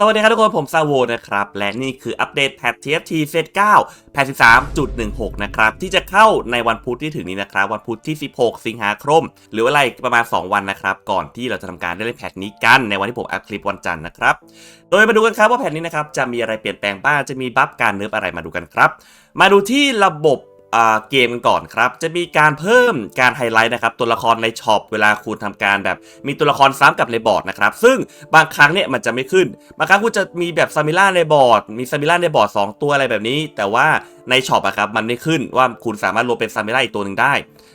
สวัสดีครับทุกคนผมซาโวนะครับ และนี่คืออัปเดตแพท TFT Set 9แพท13.16 นะครับ ที่จะเข้าในวันพุธที่ถึงนี้นะครับ วันพุธที่ 16 สิงหาคม หรือว่าอะไรประมาณ 2 วันนะครับ ก่อนที่เราจะทำการได้เล่นแพทนี้กัน ในวันที่ผมอัพคลิปวันจันทร์นะครับ โดยมาดูกันครับว่าแพทนี้นะครับจะมีอะไรเปลี่ยนแปลงบ้างจะมีบัฟการเนิร์ฟอะไรมาดูกันครับ มาดูที่ระบบ เกมกันก่อนครับ จะมีการเพิ่มการไฮไลท์นะครับ ตัวละครในช็อปเวลาคุณทำการแบบ มีตัวละครซ้ำกับในบอร์ดนะครับ ซึ่งบางครั้งเนี่ยมันจะไม่ขึ้น บางครั้งคุณจะมีแบบซามิล่าในบอร์ด มีซามิล่าในบอร์ด2ตัวอะไรแบบนี้ แต่ว่าในช็อปอะครับมันไม่ขึ้นว่าคุณสามารถรวมเป็นซามิล่าอีกตัวหนึ่งได้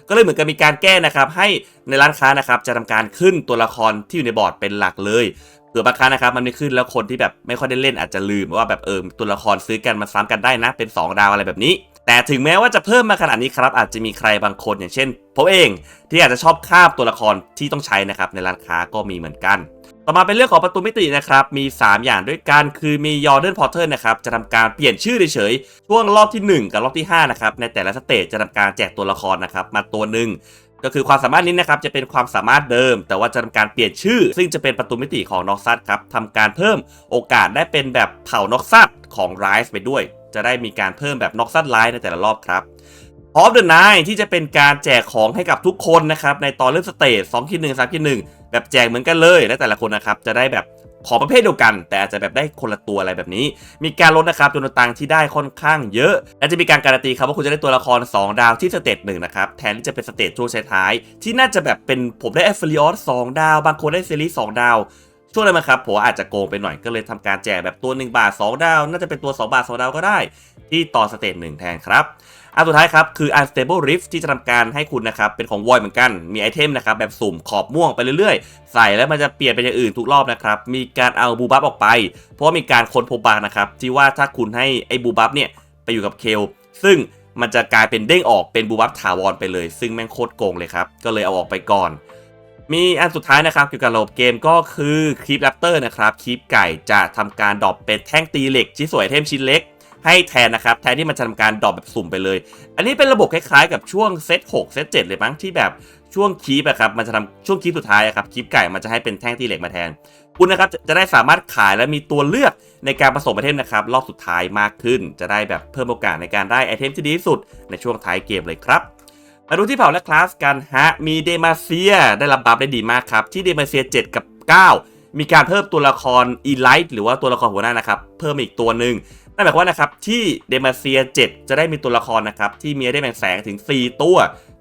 ก็เลยเหมือนกับมีการแก้นะครับ ให้ในร้านค้านะครับจะทำการขึ้นตัวละครที่อยู่ในบอร์ดเป็นหลักเลยเผื่อบางครั้งนะครับมันไม่ขึ้นแล้วคนที่แบบไม่ค่อยได้เล่นอาจจะลืมว่าแบบเออตัวละครซื้อกันมาซ้ำกันได้นะเป็น 2 ดาวอะไรแบบนี้ แต่ถึงแม้ว่าจะเพิ่มมาขนาดนี้ครับ อาจจะมีใครบางคนอย่างเช่นผมเองที่อาจจะชอบคาบตัวละครที่ต้องใช้นะครับในร้านค้าก็มีเหมือนกัน ต่อมาเป็นเรื่องของประตูมิตินะครับมี 3 อย่างด้วยกันคือมียอร์เดนพอร์เทอร์นะครับจะทำการเปลี่ยนชื่อเฉยๆช่วงรอบที่ 1 กับรอบที่5นะครับในแต่ละสเตจจะทำการแจกตัวละครนะครับมาตัวหนึ่งก็คือความสามารถนี้นะครับจะเป็นความสามารถเดิม แต่ว่าจะทำการเปลี่ยนชื่อ ซึ่งจะเป็นประตูมิติของน็อกซัตครับทำการเพิ่มโอกาสได้เป็นแบบเผ่าน็อกซัตของไรส์ไปด้วย จะได้มีการเพิ่มแบบน็อกซัตไลท์ในแต่ละรอบครับพร้อมเดอะไนที่จะเป็นการแจกของให้กับทุกคนนะครับในตอนเริ่มสเตจ2คิดหนึ่งสามคิดหนึ่งแบบแจกเหมือนกันเลยและแต่ละคนนะครับจะได้แบบของประเภทเดียวกัน แต่อาจจะแบบได้คนละตัวอะไรแบบนี้ มีการลดนะครับจำนวนตังค์ที่ได้ค่อนข้างเยอะ และจะมีการการันตีครับว่าคุณจะได้ตัวละคร 2 ดาวที่สเตจหนึ่งนะครับแทนที่จะเป็นสเตจช่วงท้าย ที่น่าจะแบบเป็นผมได้แอฟเฟลิออส2ดาว บางคนได้ซีรีส์2ดาว ช่วงนั้นนะครับผมอาจจะโกงไปหน่อยก็เลยทำการแจกแบบตัว 1 บาท 2 ดาว น่าจะเป็นตัว 2 บาท 2 ดาวก็ได้ ที่ต่อสเตจหนึ่งแทนครับอันสุดท้ายครับ คือ Unstable Rift ที่จะทำการให้คุณนะครับ เป็นของ Void เหมือนกัน มีไอเทมนะครับ แบบสุ่มขอบม่วงไปเรื่อยๆ ใส่แล้วมันจะเปลี่ยนเป็นอย่างอื่นทุกรอบนะครับ มีการเอาบูบัฟออกไป เพราะมีการค้นพบบานะครับ ที่ว่าถ้าคุณให้ไอ้บูบัฟเนี่ย ไปอยู่กับเคล ซึ่งมันจะกลายเป็นเด้งออกเป็นบูบัฟถาวรไปเลย ซึ่งแม่งโคตรโกงเลยครับก็เลยเอาออกไปก่อน มีอันสุดท้ายนะครับเกี่ยวกับระบบเกมก็คือคลิปแรปเตอร์นะครับคลิปไก่จะทำการดรอปเป็นแท่งตีเหล็กชิ้นสวนไอเทมชิ้นเล็ก ให้แทนนะครับ แทนที่มันจะทำการดรอปแบบสุ่มไปเลย อันนี้เป็นระบบคล้ายๆ กับช่วงเซต6เซต7เลยมั้งที่แบบช่วงคีปอะครับมันจะทำช่วงคีปสุดท้ายอะครับคีปไก่มันจะให้เป็นแท่งตีเหล็กมาแทน คุณนะครับจะจะได้สามารถขายและมีตัวเลือกในการผสมไอเทมนะครับรอบสุดท้ายมากขึ้น จะได้แบบเพิ่มโอกาสในการได้ไอเทมที่ดีที่สุดในช่วงท้ายเกมเลยครับ มาดูที่เผ่าและคลาสกันฮะ มีเดมาเซียได้รับบัฟได้ดีมากครับ ที่เดมาเซีย 7 กับ 9 มีการเพิ่มตัวละครอีไลท์หรือว่าตัวละครหัวหน้านะครับ เพิ่มอีกตัวหนึ่งนั่นหมายความว่านะครับที่เดมาเซีย 7 จะได้มีตัวละครนะครับที่มีได้แบ่งแสงถึง 4 ตัว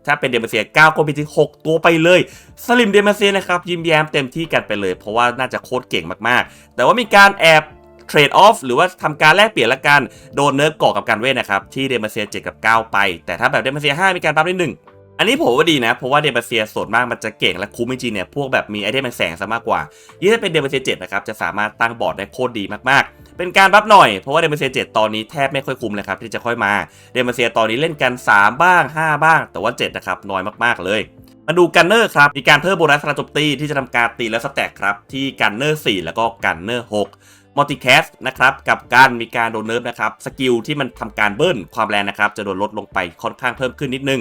ถ้าเป็นเดมาเซีย 9 ก็มีถึง 6 ตัวไปเลย สลิมเดมาเซียนะครับยิ้มแย้มเต็มที่กันไปเลย เพราะว่าน่าจะโคตรเก่งมากๆ แต่ว่ามีการแอบ เทรดออฟหรือว่าทำการแลกเปลี่ยนละกัน โดนเนิร์ฟก่อกับการเวทนะครับ ที่เดมาเซีย7กับ 9 ไป แต่ถ้าแบบเดมาเซีย5มีการบัฟได้หนึ่งอันนี้ผมว่าดีนะ เพราะว่าเดมาเซียส่วนมากมันจะเก่งและคุ้มจริงเนี่ย พวกแบบมีไอเทมแสงซะมากกว่ายิ่งถ้าเป็นเดมาเซีย7นะครับ จะสามารถตั้งบอร์ดได้โคตรดีมากๆ เป็นการบัฟหน่อย เพราะว่าเดมเซีย7ตอนนี้แทบไม่ค่อยคุ้มเลยครับที่จะค่อยมา เดมเซียตอนนี้เล่นกัน 3 บ้าง 5 บ้าง แต่ว่า7นะครับน้อยมากๆเลยมาดูกันเนอร์ครับ มีการเพิ่มโบนัสสำหรับโจมตีที่จะทำการตีและสแต็กครับ ที่กันเนอร์4แล้วก็กันเนอร์6 มัลติแคสนะครับกับการมีการโดนเนิร์ฟนะครับสกิลที่มันทำการเบิ้ลความแรงนะครับจะโดนลดลงไปค่อนข้างเพิ่มขึ้นนิดนึง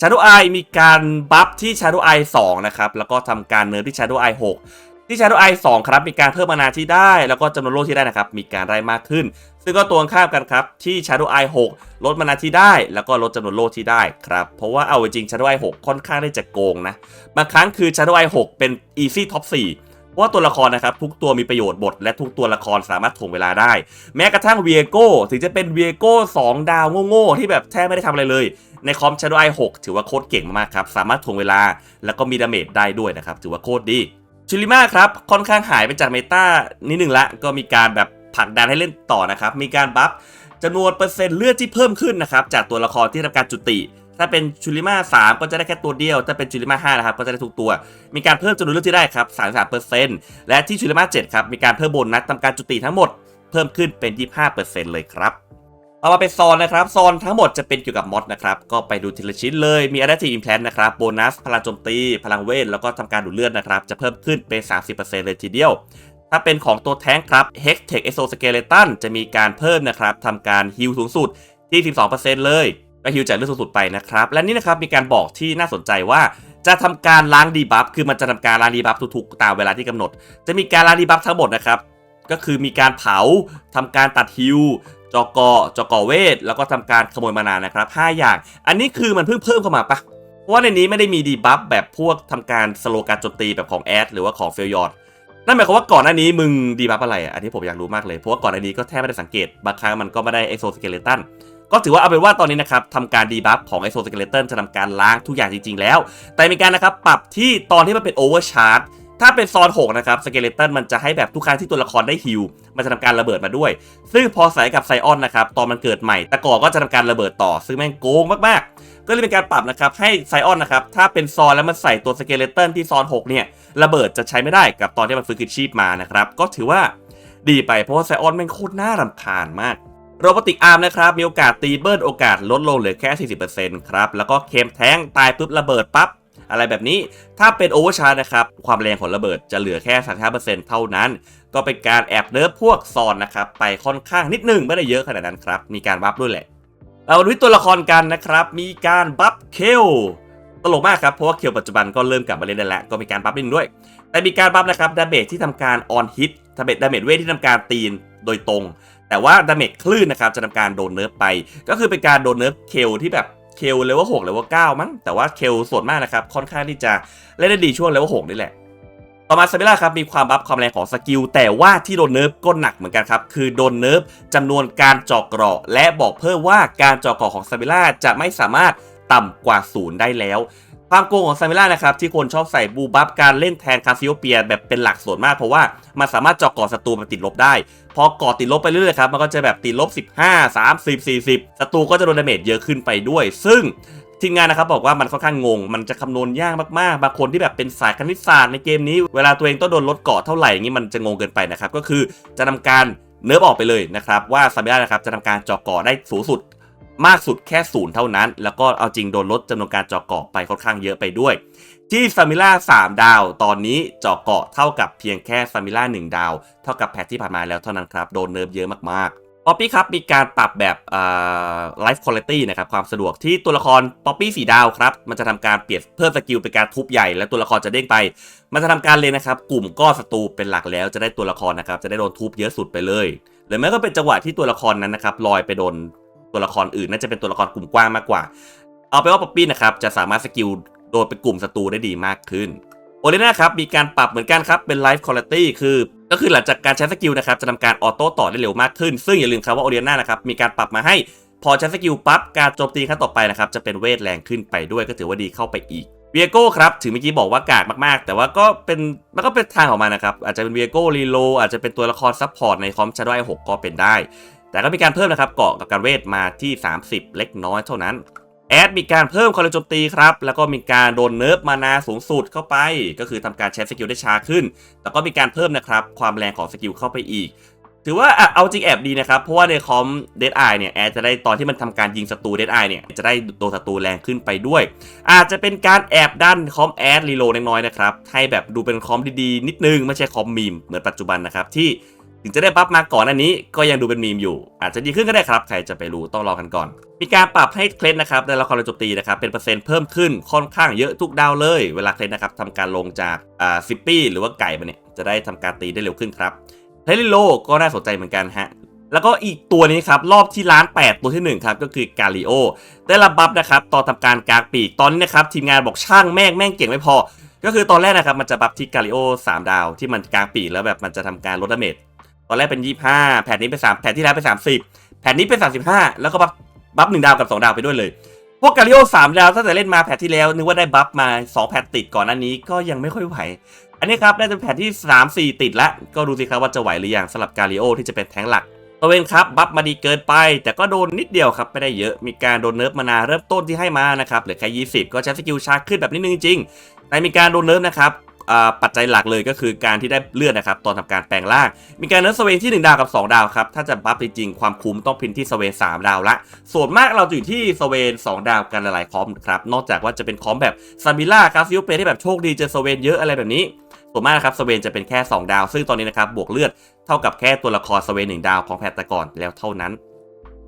Shadow Eye มีการบัฟที่ Shadow Eye 2นะครับแล้วก็ทำการเนิร์ฟที่ Shadow Eye 6 ที่ Shadow Eye 2ครับมีการเพิ่มมานาที่ได้ แล้วก็จำนวนโลที่ได้นะครับมีการได้มากขึ้น ซึ่งก็ตรงข้ามกันครับที่ Shadow Eye 6 ลดมานาที่ได้ แล้วก็ลดจำนวนโลที่ได้ครับเพราะว่าเอาจริง Shadow Eye 6 ค่อนข้างได้จะโกงนะบางครั้งคือ Shadow Eye 6 เป็น Easy Top 4 เพราะว่าตัวละครนะครับทุกตัวมีประโยชน์บท และทุกตัวละครสามารถถ่วงเวลาได้ แม้กระทั่งเวียโก้ถึงจะเป็นเวียโก้2ดาวโง่ๆที่แบบแทบไม่ได้ทำอะไรเลย ในคอม Shadow Eye 6ถือว่าโคตรเก่งมากๆครับสามารถถ่วงเวลา แล้วก็มีดาเมจได้ด้วยนะครับถือว่าโคตรดีชิลิมาครับค่อนข้างหายไปจากเมตานิดหนึ่งละก็มีการแบบผลักดันให้เล่นต่อนะครับมีการบัฟจำนวนเปอร์เซ็นต์เลือดที่เพิ่มขึ้นนะครับจากตัวละครที่ทำการจุติ ถ้าเป็นชูริมา3ก็จะได้แค่ตัวเดียว ถ้าเป็นชูริมา5นะครับก็จะได้ทุกตัว มีการเพิ่มจำนวนเลือดที่ได้ครับ33%และที่ชูริมา7ครับมีการเพิ่มโบนัสทำการจุติทั้งหมดเพิ่มขึ้นเป็น25%เลยครับเอามาเป็นซอนนะครับซอนทั้งหมดจะเป็นเกี่ยวกับมอดนะครับ ก็ไปดูทีละชิ้นเลย มี Adaptive Implant นะครับ โบนัส พลังโจมตี พลังเวท แล้วก็ทำการดูดเลือดนะครับ จะเพิ่มขึ้นเป็น 30%เลยทีเดียว ถ้าเป็นของตัวแท้งครับ Hex Tech Exoskeleton จะมีการเพิ่มนะครับทำการฮิลสูงสุดที่ 12%เลย ก็ฮิลจากเลือดสูงสุดๆไปนะครับ และนี่นะครับมีการบอกที่น่าสนใจว่าจะทำการล้างดีบัฟ คือมันจะทำการล้างดีบัฟทุกๆ ตามเวลาที่กำหนด จะมีการล้างดีบัฟทั้งหมดนะครับ ก็คือมีการเผาทำการตัดฮิวจอกอจอกอเวท แล้วก็ทำการขโมยมานานะครับ 5 อย่าง อันนี้คือมันเพิ่งเพิ่มเข้ามาปะเพราะว่าในนี้ไม่ได้มีดีบัฟแบบพวกทำการสโลการโจมตีแบบของแอดหรือว่าของเฟลยอร์ดนั่นหมายความว่าก่อนหน้านี้มึงดีบัฟอะไรอะ อันนี้ผมอยากรู้มากเลย เพราะว่าก่อนหน้านี้ก็แทบไม่ได้สังเกต บางครั้งมันก็ไม่ได้เอ็กโซสเกเลตัน ก็ถือว่าเอาเป็นว่าตอนนี้นะครับทำการดีบัฟของ Exo Skeleton จะทำการล้างทุกอย่างจริง ๆ แล้ว แต่มีการนะครับปรับที่ตอนที่มันเป็น Overcharge ถ้าเป็นซอน6นะครับสเกเลตันมันจะให้แบบทุกครั้งที่ตัวละครได้ฮิลมันจะทำการระเบิดมาด้วย ซึ่งพอใส่กับไซออนนะครับตอนมันเกิดใหม่ตะกอก็จะทำการระเบิดต่อ ซึ่งแม่งโกงมากๆ ก็เลยเป็นการปรับนะครับให้ไซออนนะครับถ้าเป็นซอนแล้วมันใส่ตัวสเกเลตันที่ซอน6เนี่ยระเบิดจะใช้ไม่ได้กับตอนที่มันฟื้นคืนชีพมานะครับก็ถือว่าดีไปเพราะว่าไซออนแม่งโคตรน่ารำคาญมาก โรบอติกอาร์มนะครับมีโอกาสตีเบิร์นโอกาสลดลงเหลือแค่ 40%ครับ แล้วก็เคมแท้งตายปุ๊บระเบิดปั๊บอะไรแบบนี้ถ้าเป็นโอเวอร์ชาร์นะครับ ความแรงของระเบิดจะเหลือแค่ 35%เท่านั้น ก็เป็นการแอบเนิร์ฟพวกซอนนะครับ ไปค่อนข้างนิดหนึงไม่ได้เยอะขนาดนั้นครับ มีการบัฟด้วยแหละเอาดูที่ตัวละครกันนะครับ มีการบัฟเคลตลกมากครับ เพราะว่าเคลปัจจุบันก็เริ่มกลับมาเล่นได้แล้ว ก็มีการบัฟนิดนึงด้วย แต่มีการบัฟนะครับดาเมจที่ทำการออนฮิตดาเมจดาเมจเวทที่ทำการตีนโดยตรง แต่ว่าดาเมจคลื่นนะครับจะทำการโดนเนิร์ฟไป ก็คือเป็นการโดนเนิร์ฟเคลที่แบบเคลเลเวลหกเลเวลเก้ามั้งแต่ว่าเคลส่วนมากนะครับค่อนข้างที่จะเล่นได้ดีช่วงเลเวลหกนี่แหละต่อมาซาบิล่าครับมีความบัฟความแรงของสกิลแต่ว่าที่โดนเนิร์ฟก็หนักเหมือนกันครับคือโดนเนิร์ฟจำนวนการจาะเกราะ และบอกเพิ่มว่าการจาะเกราะของซาบิล่าจะไม่สามารถต่ำกว่าศูนย์ได้แล้ว ความโกงของซามิล่านะครับที่คนชอบใส่บูบัฟการเล่นแทนคาซิโอเปียแบบเป็นหลักส่วนมาก เพราะว่ามันสามารถเจาะก่อศัตรูมาติดลบได้ พอก่อติดลบไปเรื่อยๆครับมันก็จะแบบติดลบ 15 30 40ศัตรูก็จะโดนดาเมจเยอะขึ้นไปด้วย ซึ่งทีมงานนะครับบอกว่ามันค่อนข้างงง มันจะคำนวณยากมากๆ บางคนที่แบบเป็นสายคณิตศาสตร์ในเกมนี้ เวลาตัวเองต้องโดนลดเกาะเท่าไหร่อย่างนี้มันจะงงเกินไปนะครับ ก็คือจะทำการเนิร์ฟออกไปเลยนะครับว่าซามิล่านะครับจะทำการเจาะก่อได้สูงสุด มากสุดแค่ศูนย์เท่านั้น แล้วก็เอาจริงโดนลดจำนวนการเจาะเกาะไปค่อนข้างเยอะไปด้วย ที่ซามิล่า3 ดาว ตอนนี้เจาะเกาะเท่ากับเพียงแค่ซามิล่า1 ดาว เท่ากับแพทที่ผ่านมาแล้วเท่านั้นครับ โดนเนิร์ฟเยอะมากๆป๊อปปี้ครับมีการปรับแบบไลฟ์คุณภาพนะครับความสะดวกที่ตัวละครป๊อปปี้สีดาวครับมันจะทำการเปลี่ยนเพิ่มสกิลเป็นการทุบใหญ่และตัวละครจะเด้งไป มันจะทำการเลยนะครับกลุ่มก้อนศัตรูเป็นหลักแล้วจะได้ตัวละครนะครับจะได้โดนทุบเยอะสุดไปเลยหรือแม้ก็เป็นจังหวะที่ตัวละครนั้นนะครับลอยไปโดน ตัวละครอื่นน่าจะเป็นตัวละครกลุ่มกว้างมากกว่า เอาไปว่าป๊อปปี้นะครับจะสามารถสกิลโดนเป็นกลุ่มศัตรูได้ดีมากขึ้นโอเลน่าครับมีการปรับเหมือนกันครับเป็นไลฟ์คุณภาพคือก็คือหลังจากการใช้สกิลนะครับจะทำการออโต้ต่อได้เร็วมากขึ้น ซึ่งอย่าลืมครับว่าโอเลน่านะครับมีการปรับมาให้พอใช้สกิลปั๊บการโจมตีครั้งต่อไปนะครับจะเป็นเวทแรงขึ้นไปด้วยก็ถือว่าดีเข้าไปอีกเวียโก้ครับถึงเมื่อกี้บอกว่ากากมากๆ แต่ว่าก็เป็นมันก็เป็นทางออกมานนะครับ อาจจะเป็นเวียโก้รีโลอาจจะเป็นตัวละครซัพพอร์ตในคอมชาร์ดไอหกก็เป็นได้ แต่ก็มีการเพิ่มนะครับเกาะกับการเวทมาที่ 30 เล็กน้อยเท่านั้น แอดมีการเพิ่มความเร็วโจมตีครับ แล้วก็มีการโดนเนิร์ฟมานาสูงสุดเข้าไป ก็คือทำการใช้สกิลได้ช้าขึ้น แล้วก็มีการเพิ่มนะครับความแรงของสกิลเข้าไปอีก ถือว่าอะเอาจริงแอบดีนะครับ เพราะว่าในคอมเดดไอเนี่ยแอดจะได้ตอนที่มันทำการยิงศัตรูเดดไอเนี่ยจะได้โดนศัตรูแรงขึ้นไปด้วย อาจจะเป็นการแอบดันคอมแอดรีโลน้อยๆนะครับให้แบบดูเป็นคอมดีๆนิดนึงไม่ใช่คอมมีมเหมือนปัจจุบันนะครับที่ ถึงจะได้บัฟมาก่อนอันนี้ก็ยังดูเป็นมีมอยู่ อาจจะดีขึ้นก็ได้ครับ ใครจะไปรู้ต้องรอกันก่อน มีการปรับให้เคล็ดนะครับในละครโจมตีนะครับเป็นเปอร์เซ็นต์เพิ่มขึ้นค่อนข้างเยอะทุกดาวเลย เวลาเคล็ดนะครับทำการลงจากอ่าซิปปี้หรือว่าไก่มาเนี่ยจะได้ทำการตีได้เร็วขึ้นครับเทลิโลก็น่าสนใจเหมือนกันฮะแล้วก็อีกตัวนี้ครับรอบที่ล้าน 8 ตัวที่ 1 ครับ ก็คือกาลิโอได้รับบัฟนะครับตอนทำการกางปีกตอนนี้นะครับทีมงานบอกช่างแม่งแม่งเก่งไม่พอ ก็คือตอนแรกนะครับมันจะบัฟที่กาลิโอ3 ดาวที่มันกางปีกแล้วแบบมันจะทำการลดดาเมจ อนแรกเป็น 25 แผ่นนี้เป็น3แผ่นที่แล้วเป็น 30 แผ่นนี้เป็น 35 แล้วก็บัฟบัฟหนึ่งดาวกับ 2 ดาวไปด้วยเลย พวกกาลิโอ3ดาวตั้งแต่เล่นมาแผ่นที่แล้วนึกว่าได้บัฟมา 2 แผ่นติดก่อนอันนี้ก็ยังไม่ค่อยไหว อันนี้ครับได้เป็นแผ่นที่ 3 4 ติดละก็ดูสิครับว่าจะไหวหรือยังสำหรับกาลิโอที่จะเป็นแทงหลักตัวเวนครับบัฟมาดีเกินไป แต่ก็โดนนิดเดียวครับไม่ได้เยอะมีการโดนเนิร์ฟมานาเริ่มต้นที่ให้มานะครับเหลือแค่20 ก็ใช้สกิลชาร์จขึ้นแบบนิดนึงจริงแต่มีการโดนเนิร์ฟนะครับ ปัจจัยหลักเลยก็คือการที่ได้เลือดนะครับตอนทำการแปลงร่าง มีการเนิร์ฟสเวนที่ 1 ดาวกับ 2 ดาวครับ ถ้าจะบัฟจริงๆความคุ้มต้องพินที่สเวน3ดาวละ ส่วนมากเราจะอยู่ที่สเวน2 ดาวกันหลายๆคอมครับ นอกจากว่าจะเป็นคอมแบบซาบิล่าคาซิโอเปที่แบบโชคดีเจอสเวนเยอะอะไรแบบนี้ส่วนมากนะครับสเวนจะเป็นแค่ 2 ดาว ซึ่งตอนนี้นะครับบวกเลือดเท่ากับแค่ตัวละครสเวน1ดาวของแพตตะกอนแล้วเท่านั้น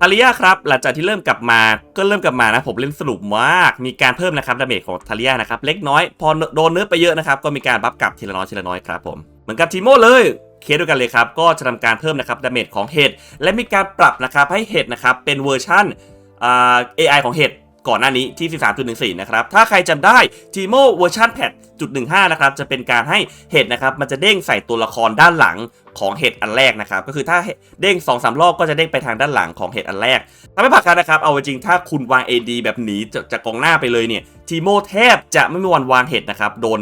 ทาริยาครับหลังจากที่เริ่มกลับมาก็เริ่มกลับมานะผมเล่นสนุกมากมีการเพิ่มนะครับดาเมจของทาริยานะครับเล็กน้อยพอโดนเนื้อไปเยอะนะครับก็มีการบัฟกลับทีละน้อยทีละน้อยครับผมเหมือนกับทีโมเลยเคสเด้วยวกันเลยครับก็จะทำการเพิ่มนะครับดาเมจของเห็ดและมีการปรับนะครับให้เห็ดนะครับเป็นเวอร์ชั่นอ่า AI ของเห็ดก่อนหน้านี้ที่ 13.14 นะครับ ถ้าใครจำได้ Timo เวอร์ชันแพท จุด15 นะครับจะเป็นการให้เห็ดนะครับมันจะเด้งใส่ตัวละครด้านหลังของเห็ดอันแรกนะครับก็คือถ้าเด้ง2อสรอบก็จะเด้งไปทางด้านหลังของเห็ดอันแรกถ้าไม่ผักกันนะครับเอาจริงถ้าคุณวาง AD แบบหนีจากจากกองหน้าไปเลยเนี่ยทีโมแทบจะไม่มีวันวางเห็ดนะครับโดน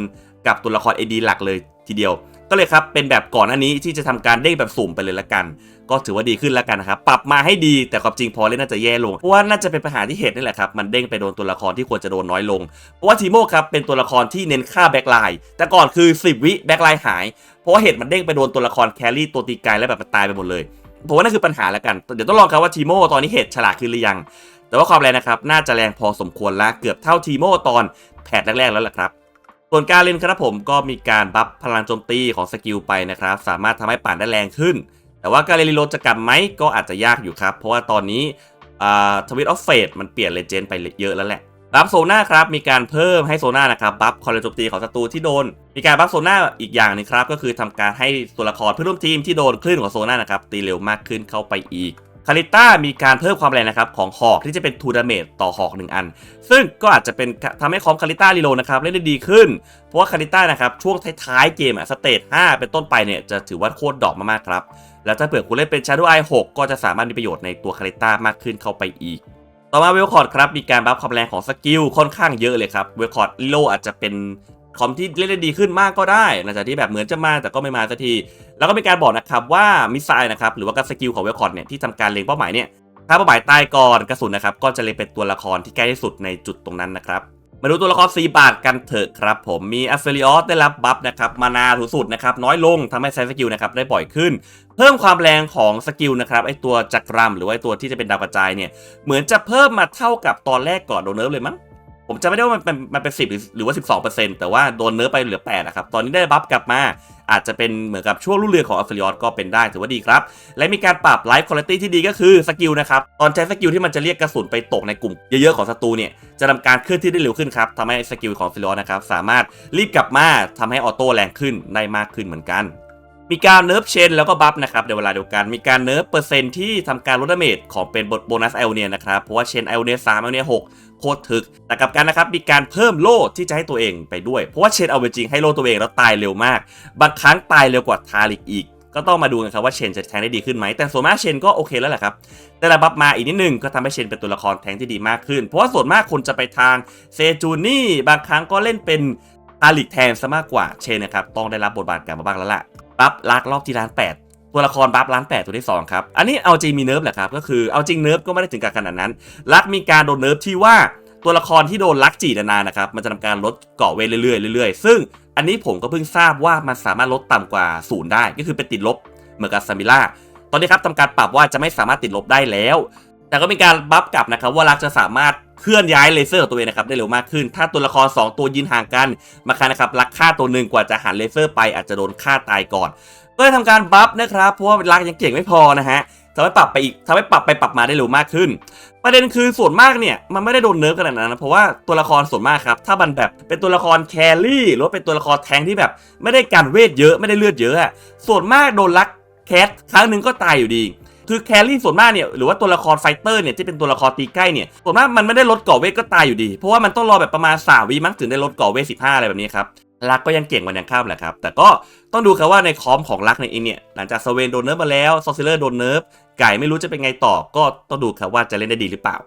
กับตัวละคร AD หลักเลยทีเดียว ก็เลยครับเป็นแบบก่อนหน้านี้ที่จะทำการเด้งแบบสุ่มไปเลยละกัน ก็ถือว่าดีขึ้นแล้วกันนะครับปรับมาให้ดีแต่ความจริงพอเล่นน่าจะแย่ลงเพราะว่าน่าจะเป็นปัญหาที่เหตุนี่แหละครับมันเด้งไปโดนตัวละครที่ควรจะโดนน้อยลงเพราะว่าทีโมครับเป็นตัวละครที่เน้นฆ่าแบ็คไลน์แต่ก่อนคือ 10 วิแบ็คไลน์หาย เพราะว่าเหตุมันเด้งไปโดนตัวละครแครี่ตัวตีไกลแล้วแบบมันตายไปหมดเลยผมว่านั่นคือปัญหาแล้วกัน เดี๋ยวต้องลองครับว่าทีโมตอนนี้เหตุฉลาดขึ้นหรือยัง แต่ว่าความแรงนะครับ น่าจะแรงพอสมควรละเกือบเท่าทีโมตอนแพทแรกๆแล้วแหละครับ ส่วนการเล่นครับผมก็มีการบัฟพลังโจมตีของสกิลไปนะครับ สามารถทำให้ป่านได้แรงขึ้น แต่ว่าการเล่นรีโหลดจะกลับไหมก็อาจจะยากอยู่ครับ เพราะว่าตอนนี้ทวิตออฟเฟดมันเปลี่ยนเลเจนด์ไปเยอะแล้วแหละบัฟโซน่าครับมีการเพิ่มให้โซน่านะครับบัฟคอร์เรโจมตีของศัตรูที่โดน มีการบัฟโซน่าอีกอย่างนึงครับก็คือทำการให้ตัวละครเพื่อนร่วมทีมที่โดนคลื่นของโซน่านะครับตีเร็วมากขึ้นเข้าไปอีก คาริต้ามีการเพิ่มความแรงนะครับของหอกที่จะเป็นทูดาเมจต่อหอกหนึ่งอัน ซึ่งก็อาจจะเป็นทำให้คอมคาริต้ารีโลนะครับเล่นได้ดีขึ้น เพราะว่าคาริต้านะครับช่วงท้ายๆเกมอะสเตจ5เป็นต้นไปเนี่ยจะถือว่าโคตรดอกมากๆครับ แล้วถ้าเผื่อคุณเล่นเป็น Shadow Eye 6 ก็จะสามารถมีประโยชน์ในตัวคาริต้ามากขึ้นเข้าไปอีกต่อมาเวลคอร์ดครับมีการบัฟความแรงของสกิลค่อนข้างเยอะเลยครับเวลคอร์ดโลอาจจะเป็นคอมที่เล่นได้ดีขึ้นมากก็ได้หลังจากที่แบบเหมือนจะมาแต่ก็ไม่มาสักที แล้วก็มีการบอกนะครับว่ามิสไซล์นะครับหรือว่าการสกิลของเวลคอร์ดเนี่ยที่ทำการเล็งเป้าหมายเนี่ยถ้าเป้าหมายตายก่อนกระสุนนะครับก็จะเล็งเป็นตัวละครที่ใกล้ที่สุดในจุดตรงนั้นนะครับมาดูตัวละคร4บาทกันเถอะครับผมมีอัฟเฟลิออสได้รับบัฟนะครับมานาถูสุดนะครับน้อยลงทำให้ใช้สกิลนะครับได้บ่อยขึ้น เพิ่มความแรงของสกิลนะครับไอตัวจักรรมหรือว่าตัวที่จะเป็นดาวกระจายเนี่ยเหมือนจะเพิ่มมาเท่ากับตอนแรกก่อนโดนเนิร์ฟเลยมั้งผมจะไม่ได้ว่ามันเป็นมันเป็นสิบหรือว่า 12%แต่ว่าโดนเนิร์ฟไปเหลือ8นะครับตอนนี้ได้บัฟกลับมา อาจจะเป็นเหมือนกับช่วงรุ่งเรือของอัฟริออสก็เป็นได้ถือว่าดีครับ และมีการปรับไลฟ์คุณภาพที่ดีก็คือสกิลนะครับ ตอนใช้สกิลที่มันจะเรียกกระสุนไปตกในกลุ่มเยอะๆของศัตรูเนี่ยจะทำการเคลื่อนที่ได้เร็วขึ้นครับทำให้สกิลของฟิลอสนะครับสามารถรีบกลับมาทำให้ออโต้แรงขึ้นได้มากขึ้นเหมือนกันมีการเนิร์ฟเชนแล้วก็บัฟนะครับในเวลาเดียวกันมีการเนิร์ฟเปอร์เซ็นต์ที่ทำการลดดาเมจของเป็นบทโบนัสไอโอเนียนะครับ เพราะว่าเชนไอโอเนียสามไอโอเนียหก คตรถึก แต่กับกันนะครับมีการเพิ่มโล่ที่จะให้ตัวเองไปด้วย เพราะว่าเชนเอาไปจริงให้โล่ตัวเองแล้วตายเร็วมาก บางครั้งตายเร็วกว่าทาริกอีกก็ต้องมาดูกันครับว่าเชนจะแทงได้ดีขึ้นไหม แต่ส่วนมากเชนก็โอเคแล้วแหละครับ แต่ละบัฟมาอีกนิดนึงก็ทำให้เชนเป็นตัวละครแทงที่ดีมากขึ้น เพราะว่าส่วนมากคนจะไปทางเซจูนี่บางครั้งก็เล่นเป็นทาริกแทนซะมากกว่าเชนนะครับต้องได้รับบทบาทกันมาบ้างแล้วล่ะบัฟลักรอบที่ร้านแปด ตัวละครบัฟร้านแปดตัวที่สองครับอันนี้เอาจริงมีเนิร์ฟแหละครับก็คือเอาจริงเนิร์ฟก็ไม่ได้ถึงกับขนาดนั้น ลักมีการโดนเนิร์ฟที่ว่าตัวละครที่โดนลักจีนานๆนะครับมันจะทำการลดเกาะเวทเรื่อยๆเรื่อยๆซึ่งอันนี้ผมก็เพิ่งทราบว่ามันสามารถลดต่ำกว่าศูนย์ได้ก็คือเป็นติดลบเหมือนกับซามิล่าตอนนี้ครับทำการปรับว่าจะไม่สามารถติดลบได้แล้ว แต่ก็มีการบัฟกลับนะครับว่าลักจะสามารถเคลื่อนย้ายเลเซอร์ของตัวเองนะครับได้เร็วมากขึ้น ถ้าตัวละคร 2 ตัวยืนห่างกันมาคันนะครับลักฆ่าตัวหนึ่งกว่าจะหันเลเซอร์ไปอาจจะโดนฆ่าตายก่อน ก็เลยทำการบัฟนะครับ เพราะว่าลักยังเก่งไม่พอนะฮะทำให้ปรับไปอีกทำให้ปรับไปปรับมาได้เร็วมากขึ้น ประเด็นคือส่วนมากเนี่ยมันไม่ได้โดนเนิร์ฟขนาดนั้นนะเพราะว่าตัวละครส่วนมากครับถ้ามันแบบเป็นตัวละครแครี่หรือว่าเป็นตัวละครแทงที่แบบ ไม่ได้การเวทเยอะไม่ได้เลือดเยอะอะส่วนมากโดนลักแคสครั้งหนึ่งก็ตายอยู่ดีคือแครี่ส่วนมากเนี่ยหรือว่าตัวละครไฟเตอร์เนี่ยที่เป็นตัวละครตีใกล้เนี่ยส่วนมากมันไม่ได้ลดกาะเวทก็ตายอยู่ดี เพราะว่ามันต้องรอแบบประมาณสามวิมั้งถึงได้ลดกาะเวทสิบห้าอะไรแบบนี้ครับ ลักก็ยังเก่งวันยังข้ามแหละครับ แต่ก็ต้องดูครับว่าในคอมของลักในเองเนี่ย หลังจากสเวนโดนเนิร์ฟมาแล้ว ซอสซิเลอร์โดนเนิร์ฟ ไก่ไม่รู้จะเป็นไงต่อ ก็ต้องดูครับว่าจะเล่นได้ดีหรือเปล่า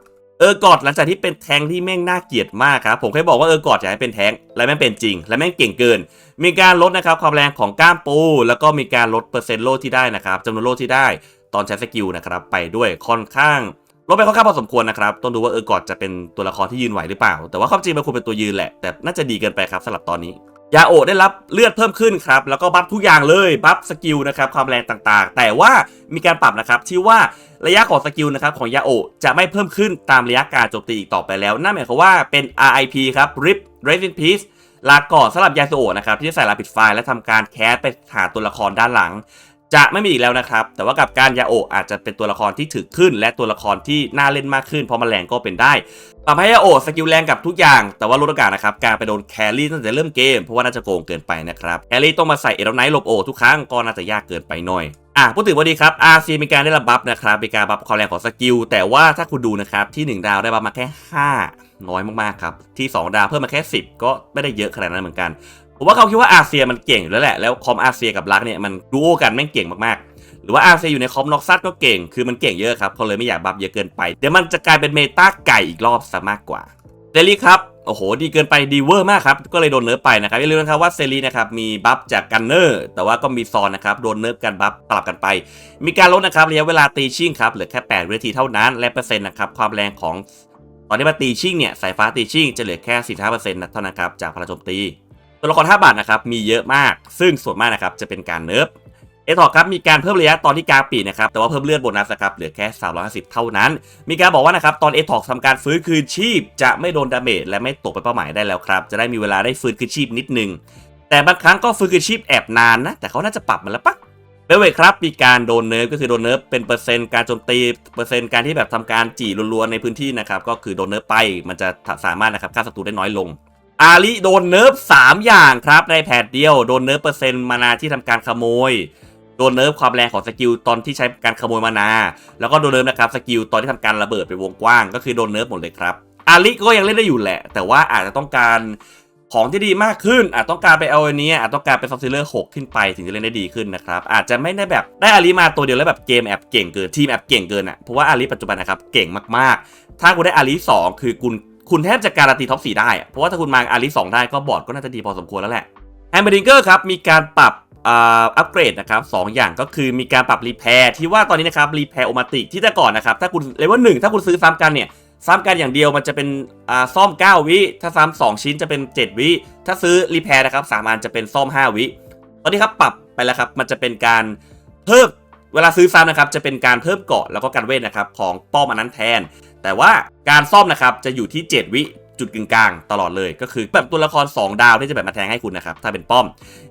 เออกอดหลังจากที่เป็นแทงที่แม่งน่าเกลียดมากครับ ผมเคยบอกว่าเออกอดอยากให้เป็นแทง และแม่งเป็นจริง และแม่งเก่งเกิน มีการลดนะครับความแรงของก้ามปู แล้วก็มีการลดเปอร์เซ็นต์โลที่ได้นะครับจำนวนโลที่ได้ ตอนใช้สกิลนะครับไปด้วยค่อนข้างลดไปค่อนข้างพอสมควรนะครับ ต้องดูว่าเออกอดจะเป็นตัวละครที่ยืนไหวหรือเปล่า แต่ว่าความจริงมันควรเป็นตัวยืนแหละ แต่น่าจะดีเกินไปครับสำหรับตอนนี้ ยาโอได้รับเลือดเพิ่มขึ้นครับ แล้วก็บัฟทุกอย่างเลยบัฟสกิลนะครับความแรงต่างๆ แต่ว่ามีการปรับนะครับที่ว่าระยะของสกิลนะครับของยาโอจะไม่เพิ่มขึ้นตามระยะการโจมตีอีกต่อไปแล้ว นั่นหมายความว่าเป็น RIP ครับ RIP Rest in Peace ลาก่อนสำหรับยาโอนะครับที่จะใส่ลาปิดไฟล์และทำการแคสไปหาตัวละครด้านหลัง จะไม่มีอีกแล้วนะครับ แต่ว่ากับการยาโอะอาจจะเป็นตัวละครที่ถึกขึ้น และตัวละครที่น่าเล่นมากขึ้นเพราะมันแรงก็เป็นได้ปรับให้ยาโอะสกิลแรงกับทุกอย่าง แต่ว่าลดโอกาสนะครับการไปโดนแครี่ตั้งแต่เริ่มเกมเพราะว่าน่าจะโกงเกินไปนะครับแครี่ต้องมาใส่เอรไนท์หลบโอทุกครั้งก็น่าจะยากเกินไปหน่อยอะพูดถึงวันนี้ครับ RC มีการได้รับบัฟนะครับมีการบัฟความแรงของสกิล แต่ว่าถ้าคุณดูนะครับที่ 1 ดาวได้บัฟมาแค่ 5 น้อยมากๆครับ ที่ 2 ดาวเพิ่มมาแค่ 10 ก็ไม่ได้เยอะขนาดนั้นเหมือนกัน ผมว่าเขาคิดว่าอาเซียมันเก่งอยู่แล้วแหละแล้วคอมอาเซียกับลักเนี่ยมันดูโอกันแม่งเก่งมากๆ หรือว่าอาเซียอยู่ในคอมน็อกซัดก็เก่งคือมันเก่งเยอะครับเขาเลยไม่อยากบัฟเยอะเกินไปเดี๋ยวมันจะกลายเป็นเมตาไก่อีกรอบซะมากกว่าเซรีครับโอ้โหดีเกินไปดีเวอร์มากครับก็เลยโดนเนิร์ฟไปนะครับอย่าลืมนะครับว่าเซรีนะครับมีบัฟจากกันเนอร์แต่ว่าก็มีซอนนะครับโดนเนิร์ฟกันบัฟปรับกันไป มีการลดนะครับระยะเวลาตีชิ่งครับเหลือแค่8วินาทีเท่านั้นและเปอร์เซ็นต์นะครับความแรงของตอนที่มาตีชิ่งเนี่ยสายฟ้าตีชิ่งจะเหลือแค่45%นะเท่านั้นครับจากพลังโจมตี ตัวละคร5บาทนะครับมีเยอะมาก ซึ่งส่วนมากนะครับจะเป็นการเนิร์ฟเอทอกครับมีการเพิ่มระยะตอนที่กลางปีนะครับแต่ว่าเพิ่มเลือดโบนัสนะครับเหลือแค่ 350 เท่านั้น มีการบอกว่านะครับตอนเอทอกทำการฟื้นคืนชีพ จะไม่โดนดาเมจและไม่ตกไปเป้าหมายได้แล้วครับจะได้มีเวลาได้ฟื้นคืนชีพนิดนึงแต่บางครั้งก็ฟื้นคืนชีพแอบนานนะแต่เขาน่าจะปรับมันแล้วปะเบลเวครับมีการโดนเนิร์ฟก็คือโดนเนิร์ฟเป็นเปอร์เซ็นต์การโจมตีเปอร์เซ็นต์การที่แบบทำการจี่รัวๆในพื้นที่นะครับก็คือโดนเนิร์ฟไปมันจะสามารถนะครับฆ่าศัตรูได้น้อยลง อาริโดนเนิร์ฟ3 อย่างครับในแพทเดียว โดนเนิร์ฟเปอร์เซ็นต์มานาที่ทำการขโมย โดนเนิร์ฟความแรงของสกิลตอนที่ใช้การขโมยมานา แล้วก็โดนเนิร์ฟนะครับสกิลตอนที่ทำการระเบิดไปวงกว้าง ก็คือโดนเนิร์ฟหมดเลยครับ อาริก็ยังเล่นได้อยู่แหละ แต่ว่าอาจจะต้องการของที่ดีมากขึ้น อาจต้องการไปเอาอันนี้อาจต้องการเป็นซอฟต์ซิลเลอร์6ขึ้นไปถึงจะเล่นได้ดีขึ้นนะครับ อาจจะไม่ได้แบบได้อาริมาตัวเดียวแล้วแบบเกมแอบเก่งเกินทีมแอบเก่งเกินอะเพราะว่าอาริปัจจุบันนะครับเก่งมากๆ ถ้าคุณได้อาริสองคือคุณ คุณแทบจะการันตีท็อปสี่ได้เพราะว่าถ้าคุณมาอาริสองได้ก็บอร์ดก็น่าจะดีพอสมควรแล้วแหละแฮมเบอร์ดิงเกอร์ครับมีการปรับอัปเกรดนะครับสองอย่างก็คือมีการปรับรีแพร์ที่ว่าตอนนี้นะครับรีแพร์โอมาติกที่แต่ก่อนนะครับถ้าคุณเลเวลหนึ่งถ้าคุณซื้อซ้ำกันเนี่ยซ้ำกันอย่างเดียวมันจะเป็นอ่าซ่อม 9 วิ ถ้าซ้ำสองชิ้นจะเป็น 7 วิ ถ้าซื้อรีแพร์นะครับสามอันจะเป็นซ่อม 5 วิ ตอนนี้ครับปรับไปแล้วครับ มันจะเป็นการเพิ่ม เวลาซื้อซ้ำนะครับจะเป็นการเพิ่มเกาะแล้วก็การเวทนะครับของป้อมอันนั้นแทน แต่ว่าการซ่อมนะครับจะอยู่ที่ 7 วิจุดกึ่งกลางตลอดเลยก็คือแบบตัวละคร 2 ดาวที่จะแบบมาแทงให้คุณนะครับ ถ้าเป็นป้อม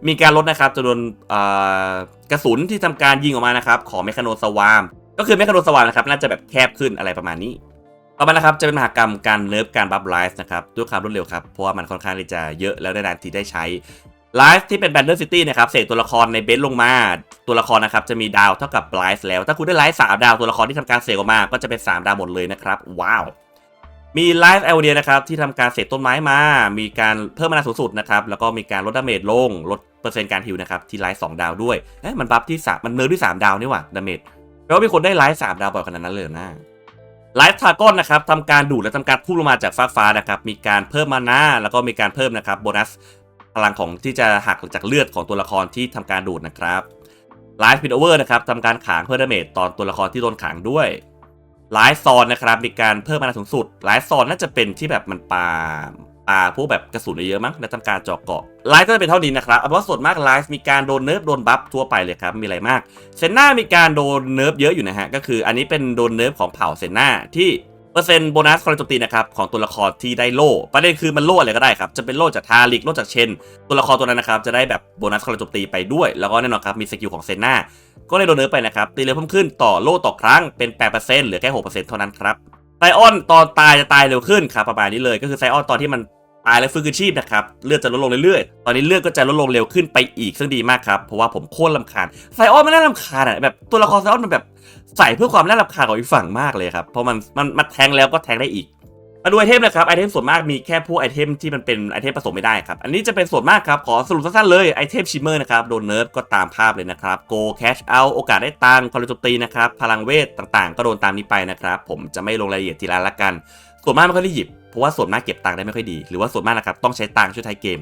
มีการลดนะครับจำนวนกระสุนที่ทำการยิงออกมานะครับ ของเมคาโนสวาม ก็คือเมคาโนสวามนะครับน่าจะแบบแคบขึ้นอะไรประมาณนี้ต่อมานะครับจะเป็นมหากรรมการเนิร์ฟการบัฟไลฟ์นะครับด้วยความรวดเร็วครับ เพราะว่ามันค่อนข้างที่จะเยอะแล้วได้นานที่ได้ใช้ ไลฟ์ที่เป็นแบนเดอร์ซิตี้นะครับเสกตัวละครในเบนลงมา ตัวละครนะครับจะมีดาวเท่ากับไลฟ์แล้ว ถ้าคุณได้ไลฟ์สามดาวตัวละครที่ทำการเสกออกมาก็จะเป็น 3 ดาวหมดเลยนะครับว้าวมีไลฟ์เอลเดียนะครับที่ทำการเสกต้นไม้มา มีการเพิ่มมานาสูงสุดนะครับแล้วก็มีการลดดาเมจลงลดเปอร์เซ็นต์การฮิวนะครับที่ไลฟ์สองดาวด้วยเอ๊ะมันบัฟที่สามมันเนิร์ฟที่สามดาวนี่หว่าดาเมจแปลว่ามีคนได้ไลฟ์สามดาวบ่อยขนาดนั้นเลยนะไลฟ์ทากอนนะครับทำการดูดและทำการพุ่งลงมาจากฟ้าฟ้านะครับมีการเพิ่มมานาแล้วก็มีการเพิ่มนะครับโบนัส พลังของที่จะหักจากเลือดของตัวละครที่ทำการดูดนะครับไลฟ์พินโอเวอร์นะครับทำการขางเพิ่มดาเมจตอนตัวละครที่โดนขังด้วยไลฟ์ซอนนะครับมีการเพิ่มมานาสูงสุดไลฟ์ซอนน่าจะเป็นที่แบบมันปาปาพวกแบบกระสุนเยอะมั้งและทำการเจาะเกาะไลฟ์ก็จะเป็นเท่านี้นะครับเอาว่าส่วนมากไลฟ์มีการโดนเนิร์ฟโดนบัฟทั่วไปเลยครับมีอะไรมากเซนน่ามีการโดนเนิร์ฟเยอะอยู่นะฮะก็คืออันนี้เป็นโดนเนิร์ฟของเผ่าเซนน่าที่ เปอร์เซ็นต์โบนัสคอร์โจมตีนะครับของตัวละครที่ได้โล่ประเด็นคือมันโล่อะไรก็ได้ครับจะเป็นโล่จากทาริกโล่จากเชน ตัวละครตัวนั้นนะครับจะได้แบบโบนัสคอร์โจมตีไปด้วย แล้วก็แน่นอนครับมีสกิลของเซนนาก็เลยโดนเนิร์ฟไปนะครับตีเร็วเพิ่มขึ้นต่อโล่ต่อครั้งเป็น 8%เหลือแค่ 6%เท่านั้นครับไซออนตอนตายจะตายเร็วขึ้นครับประมาณนี้เลย ก็คือไซออนตอนที่มัน ตายแล้วฟื้นคืนชีพนะครับเลือดจะลดลงเรื่อยๆ ตอนนี้เลือดก็จะลดลงเร็วขึ้นไปอีกซึ่งดีมากครับ เพราะว่าผมโคตรลำคาญไซออนมันน่าลำคาญอะแบบตัวละครไซออนมันแบบใส่เพื่อความน่ารำคาญของอีกฝั่งมากเลยครับเพราะมันมันมันแทงแล้วก็แทงได้อีก มาดูไอเทมนะครับไอเทมส่วนมากมีแค่พวกไอเทมที่มันเป็นไอเทมผสมไม่ได้ครับ อันนี้จะเป็นส่วนมากครับ ขอสรุปสั้นๆเลยไอเทมชิมเมอร์นะครับ โดนเนิร์ฟก็ตามภาพเลยนะครับโกแคชเอาโอกาสได้ตังค์คอร์โจตีนะครับ พลังเวทต่างๆ ก็โดนตามนี้ไปนะครับ ผมจะไม่ลงรายละเอียดทีละละกัน ส่วนมากไม่ค่อยได้หยิบเพราะว่าส่วนมากเก็บตังค์ได้ไม่ค่อยดี หรือว่าส่วนมากนะครับต้องใช้ตังค์ช่วยท้ายเกม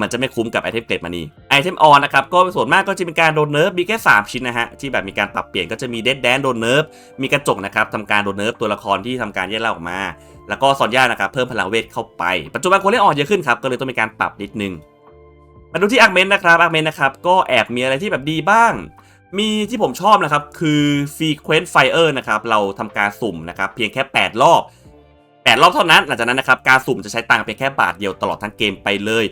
มันจะไม่คุ้มกับไอเทมเกรดมานีไอเทมออนนะครับก็ส่วนมากก็จะมีการโดนเนิร์ฟมีแค่ 3 ชิ้นนะฮะที่แบบมีการปรับเปลี่ยนก็จะมีเดดแดนโดนเนิร์ฟมีกระจกนะครับทำการโดนเนิร์ฟตัวละครที่ทำการแยกเล่าออกมา แล้วก็ซอนย่านะครับเพิ่มพลังเวทเข้าไปปัจจุบันคนเล่นออนเยอะขึ้นครับก็เลยต้องมีการปรับนิดนึงมาดูที่อาร์เมนนะครับอาร์เมนนะครับก็แอบมีอะไรที่แบบดีบ้าง มีที่ผมชอบนะครับคือ Frequent Fire นะครับเราทำการสุ่มนะครับเพียงแค่ 8 รอบ 8 รอบเท่านั้น หลังจากนั้นนะครับ การสุ่มจะใช้ตังค์เพียงแค่บาทเดียวตลอดทั้งเกมไปเลย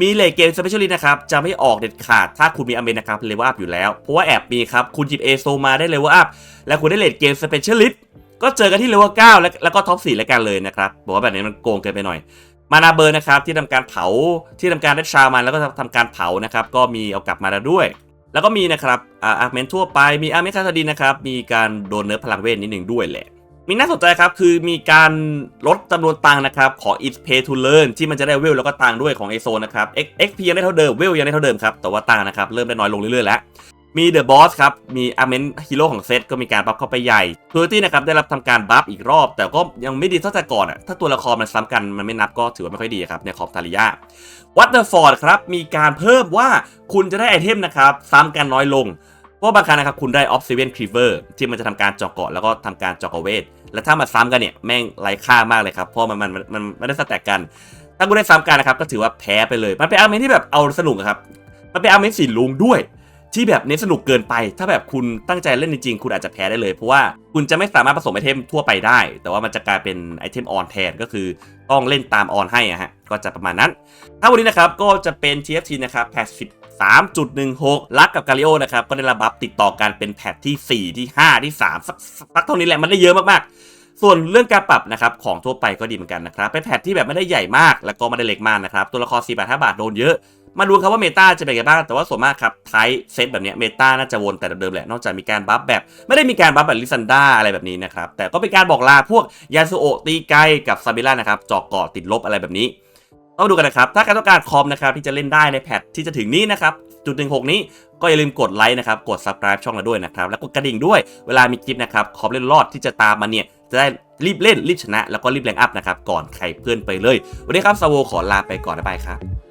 มีเลทเกมสเปเชียลินะครับ จะไม่ออกเด็ดขาด ถ้าคุณมีอเมนนะครับเลเวลอัพอยู่แล้ว เพราะว่าแอบมีครับ คุณหยิบเอโซมาได้เลเวลอัพ แล้วคุณได้เลทเกมสเปเชียลิสก็เจอกันที่เลเวล9แล้วแล้วก็ท็อป4แล้วกันเลยนะครับ บอกว่าแบบนี้มันโกงเกินไปหน่อยมานาเบอร์นะครับที่ทำการเผาที่ทำการได้ชาวมันแล้วก็ทำการเผานะครับก็มีเอากลับมาแล้วด้วย แล้วก็มีนะครับอ่าอาร์เมนทั่วไปมีอาร์เมนคาสดินนะครับมีการโดนเนื้อพลังเวทนิดหนึ่งด้วยแหละ มีน่าสนใจครับ คือมีการลดจำนวนตังค์นะครับ ของ it pay to learn ที่มันจะได้เวลแล้วก็ตังค์ด้วยของ a อโซนะครับ XP ยังได้เท่าเดิมเวลยังได้เท่าเดิมครับ แต่ว่าตังค์นะครับเริ่มได้น้อยลงเรื่อยๆแล้ว มี The Boss ครับ มี a r m e n Hero ของเซตก็มีการบัฟเข้าไปใหญ่ t u r t y นะครับได้รับทำการบัฟอีกรอบ แต่ก็ยังไม่ดีเท่าแต่ก่อนอะถ้าตัวละครมันซ้ำกันมันไม่นับก็ถือว่าไม่ค่อยดีครับในขอบทาริยา Waterford ครับมีการเพิ่มว่าคุณจะได้ไอเทมนะครับซ้ำกันน้อยลง เพราะบางครั้งนะครับคุณได้ออฟซิเวนครีเวอร์ที่มันจะทำการเจาะเกาะแล้วก็ทำการเจาะเกาะเวทและถ้ามาซ้ำกันเนี่ยแม่งไร้ค่ามากเลยครับเพราะมันมันมันมันไม่ได้สแต็กกัน ถ้าคุณได้ซ้ำกันนะครับก็ถือว่าแพ้ไปเลย มันเป็นอาร์เมนที่แบบเอาสนุกครับมันเป็นอาร์เมนสีลุงด้วย ที่แบบเน้นสนุกเกินไป ถ้าแบบคุณตั้งใจเล่นจริงๆ คุณอาจจะแพ้ได้เลย เพราะว่าคุณจะไม่สามารถผสมไอเทมทั่วไปได้ แต่ว่ามันจะกลายเป็นไอเทมออนแทนก็คือต้องเล่นตามออนให้อะฮะ ก็จะประมาณนั้น ถ้าวันนี้นะครับก็จะเป็น TFT นะครับแพท3.16 ลักกับกาลิโอนะครับ ก็ได้รับบัฟติดต่อกันเป็นแพทที่ 4 ที่ 5 ที่ 3 สักสักเท่านี้แหละ มันได้เยอะมากๆ ส่วนเรื่องการปรับนะครับ ของทั่วไปก็ดีเหมือนกันนะครับ เป็นแพทที่แบบไม่ได้ใหญ่มาก แล้วก็ไม่ได้เล็กมากนะครับ ตัวละคร4บาท5บาทโดนเยอะ มาดูครับว่าเมตาจะเป็นไงบ้าง แต่ว่าส่วนมากครับไทเซตแบบเนี้ยเมตาน่าจะวนแต่เดิมๆแหละ นอกจากมีการบัฟแบบ ไม่ได้มีการบัฟแบบลิซันดาอะไรแบบนี้นะครับ แต่ก็เป็นการบอกลาพวกยาสุโอตีไกกับซาบิล่านะครับจอกเกาะติดลบอะไรแบบนี้ต้องดูกันนะครับ ถ้าใครต้องการคอมนะครับที่จะเล่นได้ในแพทที่จะถึงนี้นะครับจุดหนึ่งหกนี้ก็อย่าลืมกดไลค์นะครับ กด subscribe ช่องเราด้วยนะครับ แล้วกดกระดิ่งด้วย เวลามีคลิปนะครับ คอมเล่นรอดที่จะตามมาเนี่ย จะได้รีบเล่น รีบชนะ แล้วก็รีบแรงอัพนะครับ ก่อนใครเพื่อนไปเลย วันนี้ครับสโวขอลาไปก่อนบายครับ